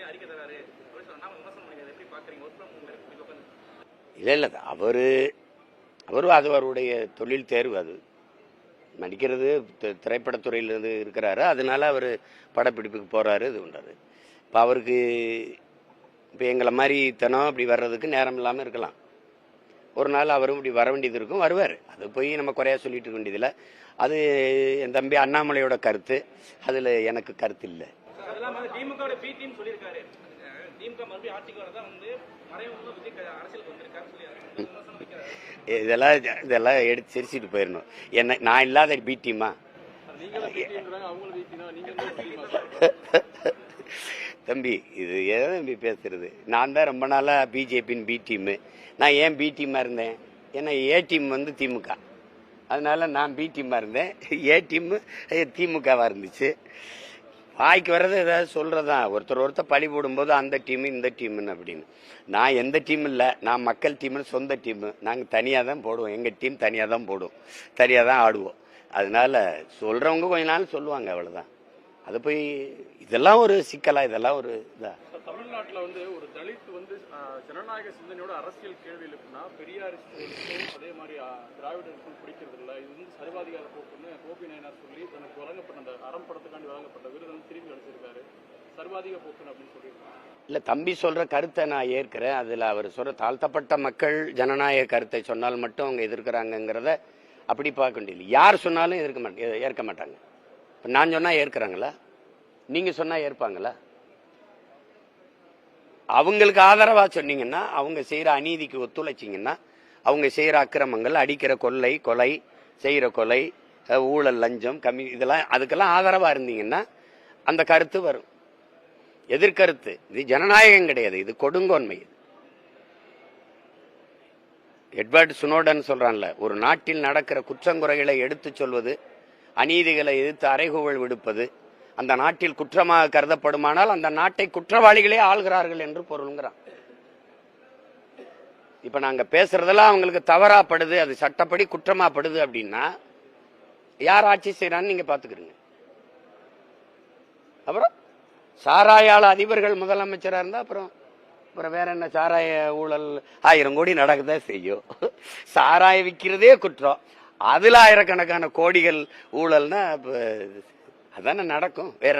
நேரடி அறிக்கை தராரு? அப்படின்னு சொன்னா விமர்சனம் பண்ணிக்கிறது. எப்படி பாக்குறீங்க ஒர்க் ஃப்ரம் ஹோம் இல்லை இல்லை. அவர் அவரும் அது அவருடைய தொழில் தேர்வு அது. நடிக்கிறது திரைப்படத்துறையிலிருந்து இருக்கிறாரு. அதனால அவர் படப்பிடிப்புக்கு போகிறாரு இது பண்ணுறாரு இப்போ அவருக்கு இப்போ எங்களை மாதிரி தினம் அப்படி வர்றதுக்கு நேரம் இல்லாமல் இருக்கலாம். ஒரு நாள் அவரும் இப்படி வர வேண்டியது இருக்கும் வருவார். அது போய் நம்ம குறையா சொல்லிட்டு இருக்க வேண்டியதில்லை. அது என் தம்பி அண்ணாமலையோட கருத்து. அதில் எனக்கு கருத்து இல்லை. வந்து திமுக பி டீம் சொல்லியிருக்காரு. திமுக மறுபடியும் ஆட்சிக்கு வரதான் வந்து இதெல்லாம் இதெல்லாம் எடுத்து சிரிச்சிட்டு போயிடணும். என்ன நான் இல்லாத பி டீமா தம்பி இது எதை தம்பி பேசுறது? நான் தான் ரொம்ப நாளாக பிஜேபின்னு பி டீமு நான் ஏன் பி டீமாக இருந்தேன்? ஏன்னா ஏ டீம் வந்து திமுக. அதனால நான் பி டீமாக இருந்தேன். ஏ டீமு திமுகவாக இருந்துச்சு. வாய்க்கு வர்றது ஏதாவது சொல்கிறதா ஒருத்தர் ஒருத்தர் பழி போடும்போது அந்த டீமு இந்த டீமுன்னு அப்படின்னு. நான் எந்த டீம் இல்லை. நான் மக்கள் டீம்னு சொந்த டீமு நாங்கள் தனியாக தான் போடுவோம். எங்கள் டீம் தனியாக தான் போடுவோம் தனியாக தான் ஆடுவோம். அதனால் சொல்கிறவங்க கொஞ்ச நாள் சொல்லுவாங்க அவ்வளோதான் அது போய் இதெல்லாம் ஒரு சிக்கலா? இதெல்லாம் ஒரு இதா? தமிழ்நாட்டில் வந்து ஒரு தலித் வந்து ஜனநாயக சிந்தனையோட அரசியல் கேள்வி இருக்குன்னா பெரியார் அதே மாதிரி ஆஹ், திராவிடருக்கும் பிடிக்கிறது இல்லை இது வந்து சர்வாதிகார போக்குன்னு கோபி நாயனார் சொல்லி தனக்கு சர்வாதிக போக்குன்னு அப்படின்னு சொல்லியிருக்காங்க இல்லை தம்பி சொல்கிற கருத்தை நான் ஏற்கிறேன். அதில் அவர் சொல்கிற தாழ்த்தப்பட்ட மக்கள் ஜனநாயக கருத்தை சொன்னால் மட்டும் அவங்க எதிர்க்கிறாங்கங்கிறத அப்படி பார்க்க வேண்டியது யார் சொன்னாலும் எதிர்க்க மாட்டேன் ஏற்க மாட்டாங்க. இப்போ நான் சொன்னால் ஏற்கிறாங்களா? நீங்கள் சொன்னால் ஏற்பாங்களா? அவங்களுக்கு ஆதரவாக சொன்னீங்கன்னா அவங்க செய்கிற அநீதிக்கு ஒத்துழைச்சிங்கன்னா அவங்க செய்கிற அக்கிரமங்கள் அடிக்கிற கொள்ளை கொலை செய்கிற கொலை ஊழல் லஞ்சம் கம்மி இதெல்லாம் அதுக்கெல்லாம் ஆதரவாக இருந்தீங்கன்னா அந்த கருத்து வரும். எதிர்கருத்து. இது ஜனநாயகம் கிடையாது. இது கொடுங்கோன்மை. இது எட்வர்ட் சுனோடன் சொல்றான்ல ஒரு நாட்டில் நடக்கிற குற்றங்குறைகளை எடுத்துச் சொல்வது அநீதிகளை எதிர்த்து அறைகூவல் விடுப்பது அந்த நாட்டில் குற்றமாக கருதப்படுமானால் அந்த நாட்டை குற்றவாளிகளே ஆள்கிறார்கள் என்று பொருளுங்கிறான். இப்ப நாங்க பேசுறதெல்லாம் அவங்களுக்கு தவறாப்படுது அது சட்டப்படி குற்றமாப்படுது அப்படின்னா யார் ஆட்சி செய்யறான்னு நீங்க பாத்துக்கிறீங்க. அப்புறம் சாராயால அதிபர்கள் முதலமைச்சரா இருந்தா அப்புறம் அப்புறம் வேற என்ன சாராய ஊழல் ஆயிரம் கோடி நடக்கதான் செய்யும் சாராய விற்கிறதே குற்றம் அதில் ஆயிரக்கணக்கான கோடிகள் ஊழல்னா அப்ப அதானே நடக்கும் வேற என்ன?